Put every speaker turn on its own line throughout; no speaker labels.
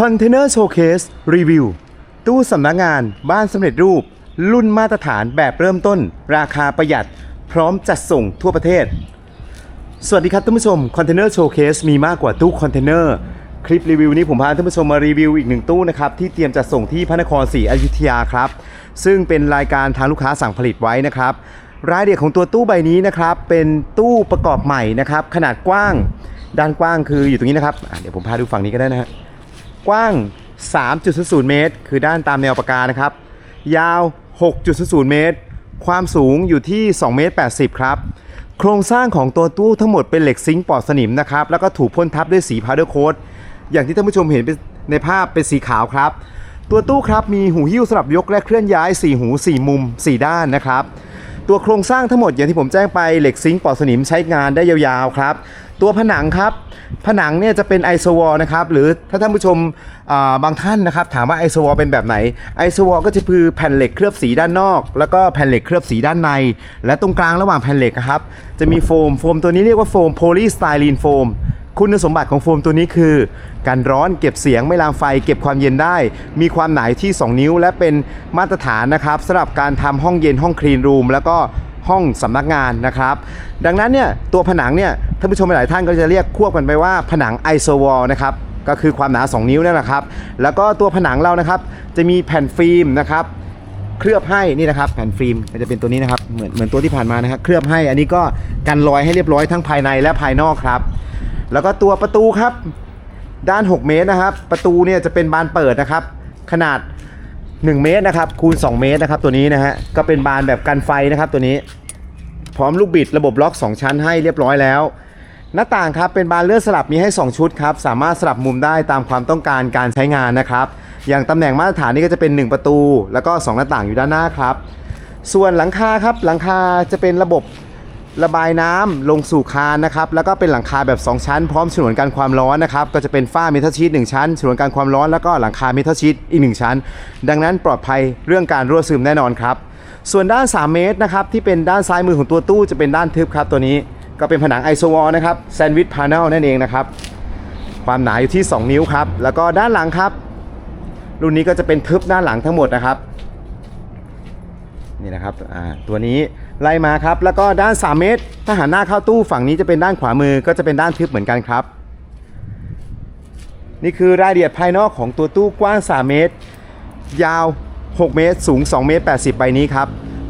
คอนเทนเนอร์โชว์เคสรีวิวตู้สำนักงานบ้านสำเร็จรูป รุ่นมาตรฐานแบบเริ่มต้น ราคาประหยัด พร้อมจัดส่งทั่วประเทศ สวัสดีครับท่านผู้ชมคอนเทนเนอร์โชว์เคสมีมากกว่าตู้คอนเทนเนอร์คลิปรีวิวนี้ผมพาท่านผู้ชมมารีวิวอีกหนึ่งตู้นะครับที่เตรียมจะส่งที่พระนครศรีอยุธยาครับ ซึ่งเป็นรายการทางลูกค้าสั่งผลิตไว้นะครับรายละเอียดของตัวตู้ใบนี้นะครับเป็นตู้ประกอบใหม่นะครับขนาดกว้าง ด้านกว้างคืออยู่ตรงนี้นะครับเดี๋ยวผมพาดูฝั่งนี้ก็ได้นะฮะ กว้าง 3.00 เมตร คือด้านตามแนวปากกานะครับ ยาว 6.00 เมตร ความสูงอยู่ที่2เมตร80 ครับ โครงสร้างของตัวตู้ทั้งหมดเป็นเหล็กซิงค์ปลอดสนิมนะครับ แล้วก็ถูกพ่นทับด้วยสีพาวเดอร์โค้ดอย่างที่ท่านผู้ชมเห็นเป็นในภาพเป็นสีขาวครับ ตัวตู้ครับมีหูหิ้วสำหรับยกและเคลื่อนย้าย 4 หู 4 มุม 4 ด้านนะครับ ตัวโครงสร้างทั้งหมดอย่างที่ผมแจ้งไปเหล็กซิงค์ปลอดสนิมใช้งานได้ยาวๆครับตัวผนังครับผนังเนี่ยจะเป็นไอโซวอลนะครับหรือถ้าท่านผู้ชมาบางท่านนะครับถามว่าไอโซวอลเป็นแบบไหนไอโซวอลก็จะคือแผ่นเหล็กเคลือบสีด้านนอก แล้วก็แผ่นเหล็กเคลือบสีด้านใน และตรงกลางระหว่างแผ่นเหล็กครับจะมีโฟมโฟมตัวนี้เรียกว่าโฟมโพลีสไตรีนโฟม คุณสมบัติของโฟมตัวนี้คือ การร้อนเก็บเสียงไม่ลามไฟ เก็บความเย็นได้ มีความหนาที่ 2 นิ้ว และเป็นมาตรฐานนะครับสำหรับการทำห้องเย็นห้องคลีนรูมแล้วก็ห้องสำนักงานนะครับ ดังนั้นเนี่ยตัวผนังเนี่ยท่านผู้ชมหลายท่านก็จะเรียกควบกันไปว่าผนังไอโซวอลนะครับก็คือความหนา 2 นิ้วนั่นแหละครับ แล้วก็ตัวผนังเรานะครับ จะมีแผ่นฟิล์มนะครับเคลือบให้นี่นะครับ แผ่นฟิล์มก็จะเป็นตัวนี้นะครับเหมือนเหมือนตัวที่ผ่านมานะครับเคลือบให้อันนี้ก็กันรอยให้เรียบร้อยทั้งภายในและภายนอกครับ แล้วก็ตัวประตูครับ ด้าน 6 เมตรนะครับ ประตูเนี่ยจะเป็นบานเปิดนะครับ ขนาด 1 เมตรนะครับ คูณ 2 เมตรนะครับ ตัวนี้นะฮะก็เป็นบานแบบกันไฟนะครับตัวนี้ พร้อมลูกบิดระบบล็อก 2 ชั้นให้เรียบร้อยแล้ว หน้าต่างครับเป็นบานเลื่อนสลับมีให้ 2 ชุดครับ สามารถสลับมุมได้ตามความต้องการการใช้งานนะครับ อย่างตำแหน่งมาตรฐานนี่ก็จะเป็น 1 ประตู แล้วก็ 2 หน้าต่างอยู่ด้านหน้าครับ ส่วนหลังคาครับหลังคาจะเป็นระบบ ระบายน้ำลงสู่คานนะครับแล้วก็เป็นหลังคาแบบ 2 ชั้น พร้อมฉนวนกันความร้อนนะครับก็จะเป็นฝ้าเมทัลชีต1ชั้นฉนวนกันความร้อนแล้วก็หลังคาเมทัลชีตอีก 1 ชั้น ดังนั้นปลอดภัยเรื่องการรั่วซึมแน่นอนครับ ส่วนด้าน 3 เมตรนะครับที่เป็นด้านซ้ายมือของตัวตู้จะเป็นด้านทึบครับตัวนี้ก็เป็นผนังไอโซวอลนะครับแซนด์วิชพา n นลนั่นเองนะครับความหนาอยู่ที่ 2 นิ้วครับแล้วก็ด้านหลังครับ รุ่นนี้ก็จะเป็นทึบด้านหลังทั้งหมดนะครับ นี่นะครับตัวนี้ไล่มาครับแล้วก็ด้าน 3 เมตร ถ้าหันหน้าเข้าตู้ฝั่งนี้จะเป็นด้านขวามือก็จะเป็นด้านทึบเหมือนกันครับ นี่คือรายละเอียดภายนอกของตัวตู้กว้าง 3 เมตร ยาว 6 เมตร สูง 2 เมตร 80 ใบนี้ครับ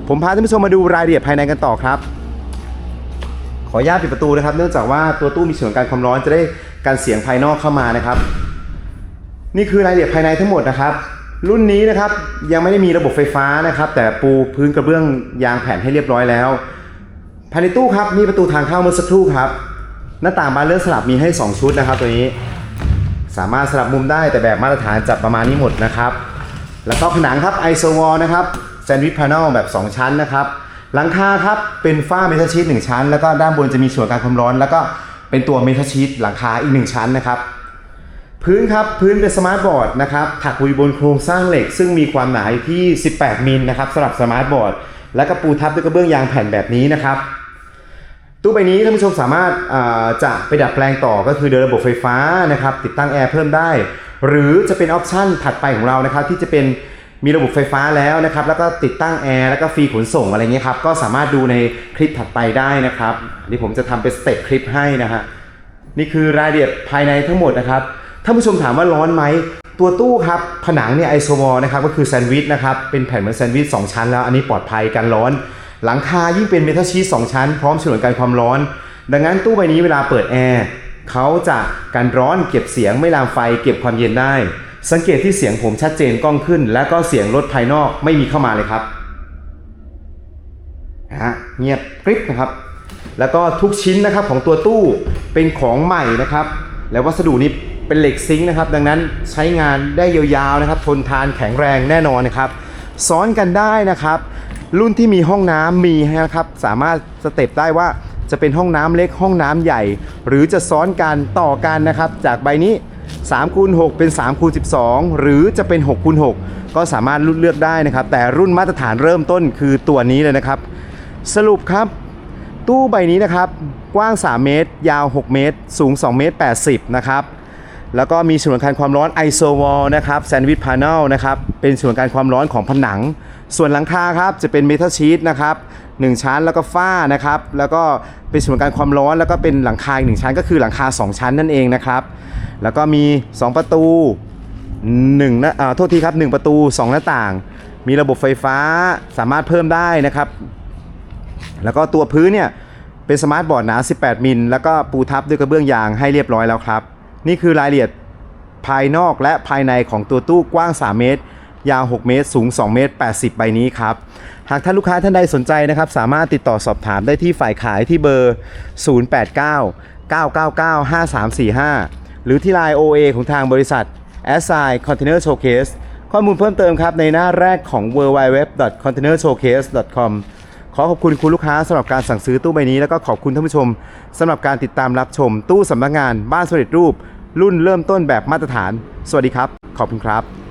ผมพาท่านผู้ชมมาดูรายละเอียดภายในกันต่อครับ ขออนุญาตปิดประตูนะครับ เนื่องจากว่าตัวตู้มีส่วนการความร้อนจะได้การเสียงภายนอกเข้ามานะครับ นี่คือรายละเอียดภายในทั้งหมดนะครับ รุ่นนี้นะครับยังไม่ได้มีระบบไฟฟ้านะครับ แต่ปูพื้นกระเบื้องยางแผ่นให้เรียบร้อยแล้วภายในตู้ครับนี่ประตูทางเข้าเมื่อสักครู่ครับ หน้าต่างบานเลื่อนสลับมีให้ 2 ชุดนะครับ ตัวนี้สามารถสลับมุมได้แต่แบบมาตรฐานจับประมาณนี้หมดนะครับ แล้วก็ผนังครับไอโซวอลนะครับแซนด์วิชพา n นลแบบ 2 ชั้นนะครับหลังคาครับเป็นฝ้าเมทัลชีต1ชั้น แล้วก็ด้านบนจะมีส่วนการความร้อน แล้วก็เป็นตัวเมทัลชีตหลังคาอีก 1 ชั้นนะครับ พื้นครับพื้นเป็นสมาร์ทบอร์ดนะครับถักว้บนโครงสร้างเหล็ก ซึ่งมีความหนาที่ 18 มิลนะครับสำหรับสมาร์ทบอร์ด และก็ปูทับด้วยกระเบื้องยางแผ่นแบบนี้นะครับ ตู้ใบนี้ท่านผู้ชมสามารถจะไปดัดแปลงต่อก็คือเดินระบบไฟฟ้านะครับติดตั้งแอร์เพิ่มได้ หรือจะเป็นออปชันถัดไปของเรานะครับที่จะเป็นมีระบบไฟฟ้าแล้วนะครับแล้วก็ติดตั้งแอร์แล้วก็ฟรีขนส่งอะไรเงี้ยครับก็สามารถดูในคลิปถัดไปได้นะครับนี่ผมจะทำเป็นสเต็ปคลิปให้นะฮะนี่คือรายละเอียดภายในทั้งหมดนะครับ ท่านผู้ชมถามว่าร้อนไหมตัวตู้ครับผนังเนี่ยไอโซวอลนะครับก็คือแซนด์วิชนะครับเป็นแผ่นเหมือนแซนด์วิช2ชั้นแล้วอันนี้ปลอดภัยกันร้อน หลังคายิ่งเป็นเมทัลชีส2ชั้น พร้อมฉนวนกันความร้อน ดังนั้นตู้ใบนี้เวลาเปิดแอร์เขาจะกันร้อนเก็บเสียงไม่ลามไฟเก็บความเย็นได้ สังเกตที่เสียงผมชัดเจนกล้องขึ้น และก็เสียงรถภายนอกไม่มีเข้ามาเลยครับนะฮะเงียบกริบนะครับ แล้วก็ทุกชิ้นนะครับของตัวตู้เป็นของใหม่นะครับ แล้ววัสดุนี้ เป็นเหล็กซิงค์นะครับ ดังนั้นใช้งานได้ยาวๆนะครับ ทนทานแข็งแรงแน่นอนนะครับ ซ้อนกันได้นะครับ รุ่นที่มีห้องน้ำมีนะครับ สามารถสเต็ปได้ว่าจะเป็นห้องน้ำเล็กห้องน้ำใหญ่ หรือจะซ้อนกันต่อกันนะครับ จากใบนี้3คูณ6เป็น3คูณ12 หรือจะเป็น6คูณ6ก็สามารถรุ่นเลือกได้นะครับ แต่รุ่นมาตรฐานเริ่มต้นคือตัวนี้เลยนะครับ สรุปครับตู้ใบนี้นะครับ กว้าง 3 เมตร ยาว 6 เมตร สูง 2 เมตร 80 นะครับ แล้วก็มีส่วนการความร้อนไอโซวอลนะครับแซนด์วิชพา n e l นะครับ เป็นส่วนการความร้อนของผนัง ส่วนหลังคาครับจะเป็นเมทัลชีตนะครับหนึ่งชั้นแล้วก็ฝ้านะครับ แล้วก็เป็นส่วนการความร้อนแล้วก็เป็นหลังคาอีกหนึ่งชั้น ก็คือหลังคา 2 ชั้นนั่นเองนะครับ แล้วก็มี 2 ประตู1นะอ่าโทษทีครับ1ประตู 2 หน้าต่าง มีระบบไฟฟ้าสามารถเพิ่มได้นะครับ แล้วก็ตัวพื้นเนี่ยเป็นสมาร์ทบอร์ดหนา 18 มิล แล้วก็ปูทับด้วยกระเบื้องยางให้เรียบร้อยแล้วครับ นี่คือรายละเอียดภายนอกและภายในของตัวตู้กว้าง 3 เมตร ยาว 6 เมตร สูง 2 เมตร 80 ใบนี้ครับ หากท่านลูกค้าท่านใดสนใจนะครับ สามารถติดต่อสอบถามได้ที่ฝ่ายขายที่เบอร์ 089 999 5345 หรือที่ไลน์ OA ของทางบริษัท a s s i Container Showcase ข้อมูลเพิ่มเติมครับ ในหน้าแรกของ w w w c o n t a i n e r s h o w c a s e c o m ขอขอบคุณคุณลูกค้าสำหรับการสั่งซื้อตู้ใบนี้ แล้วก็ขอบคุณท่านผู้ชมสำหรับการติดตามรับชมตู้สำนักงานบ้านสำเร็จรูป รุ่นเริ่มต้นแบบมาตรฐาน สวัสดีครับ ขอบคุณครับ